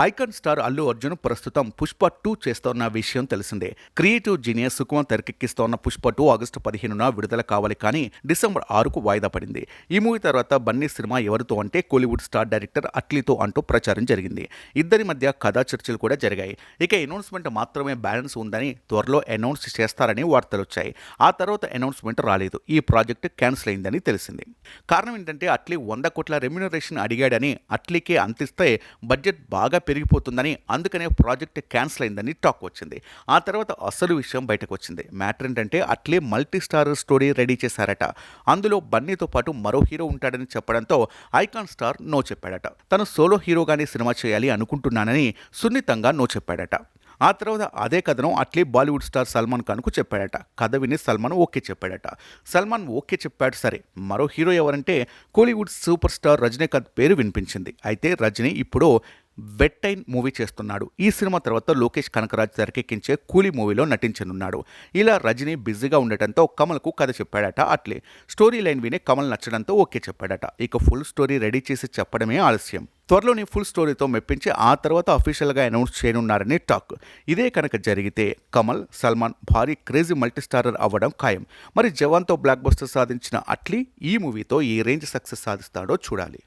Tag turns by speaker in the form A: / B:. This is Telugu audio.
A: ఐకాన్ స్టార్ అల్లు అర్జున్ ప్రస్తుతం పుష్ప టూ చేస్తోన్న విషయం తెలిసిందే. క్రియేటివ్ జీనియస్ సుకుమార్ తెరకెక్కిస్తోన్న పుష్ప టూ ఆగస్టు పదిహేనున విడుదల కావాలి కానీ డిసెంబర్ ఆరుకు వాయిదా పడింది. ఈ మూవీ తర్వాత బన్నీ సినిమా ఎవరితో అంటే కోలీవుడ్ స్టార్ డైరెక్టర్ అట్లీతో అంటూ ప్రచారం జరిగింది. ఇద్దరి మధ్య కథా చర్చలు కూడా జరిగాయి. ఇక అనౌన్స్మెంట్ మాత్రమే బ్యాలెన్స్ ఉందని త్వరలో అనౌన్స్ చేస్తారని వార్తలు వచ్చాయి. ఆ తర్వాత అనౌన్స్మెంట్ రాలేదు. ఈ ప్రాజెక్ట్ క్యాన్సిల్ అయిందని తెలిసింది. కారణం ఏంటంటే అట్లీ వంద కోట్ల రెమ్యునరేషన్ అడిగాడని అట్లీకే అంతిస్తే బడ్జెట్ బాగా పెరిగిపోతుందని అందుకనే ప్రాజెక్ట్ క్యాన్సిల్ అయిందని టాక్ వచ్చింది. ఆ తర్వాత అసలు విషయం బయటకు వచ్చింది. మ్యాటర్ ఏంటంటే అట్లే మల్టీ స్టార్ స్టోరీ రెడీ చేశారట. అందులో బన్నీతో పాటు మరో హీరో ఉంటాడని చెప్పడంతో ఐకాన్ స్టార్ నో చెప్పాడట. తను సోలో హీరోగానే సినిమా చేయాలి అనుకుంటున్నానని సున్నితంగా నో చెప్పాడట. ఆ తర్వాత అదే కథను అట్లే బాలీవుడ్ స్టార్ సల్మాన్ ఖాన్కు చెప్పాడట. కథ విని సల్మాన్ ఓకే చెప్పాడట. సల్మాన్ ఓకే చెప్పాడు సరే. మరో హీరో ఎవరంటే కోలీవుడ్ సూపర్ స్టార్ రజనీకాంత్ పేరు వినిపించింది. అయితే రజనీ ఇప్పుడు వెట్టైన్ మూవీ చేస్తున్నాడు. ఈ సినిమా తర్వాత లోకేష్ కనకరాజ్ తెరకెక్కించే కూలీ మూవీలో నటించనున్నాడు. ఇలా రజనీ బిజీగా ఉండటంతో కమల్కు కథ చెప్పాడట అట్లే. స్టోరీ లైన్ విని కమల్ నచ్చడంతో ఓకే చెప్పాడట. ఇక ఫుల్ స్టోరీ రెడీ చేసి చెప్పడమే ఆలస్యం. త్వరలోనే ఫుల్ స్టోరీతో మెప్పించి ఆ తర్వాత అఫీషియల్గా అనౌన్స్ చేయనున్నారని టాక్. ఇదే కనుక జరిగితే కమల్ సల్మాన్ భారీ క్రేజీ మల్టీస్టారర్ అవ్వడం ఖాయం. మరి జవాన్తో బ్లాక్ బస్టర్ సాధించిన అట్లీ ఈ మూవీతో ఏ రేంజ్ సక్సెస్ సాధిస్తాడో చూడాలి.